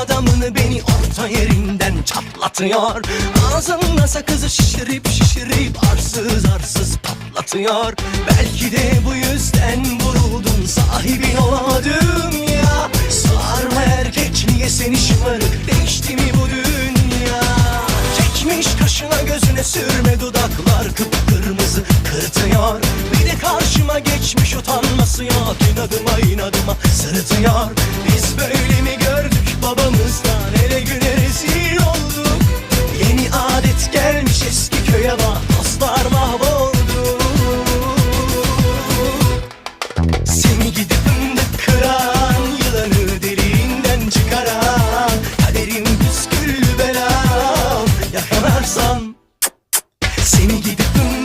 adamını beni orta yerinden çatlatıyor. Ağzında sakızı şişirip şişirip arsız arsız patlatıyor. Belki de bu yüzden vuruldun sahibin olamadım ya. Sarma erkek niye seni şımarık değişti mi bu dünya? Çekmiş kaşına gözüne sürme dudaklar kıpkırmızı kırıtıyor. Bir de karşıma geçmiş utanması yok inadıma inadıma sırıtıyor Bıktım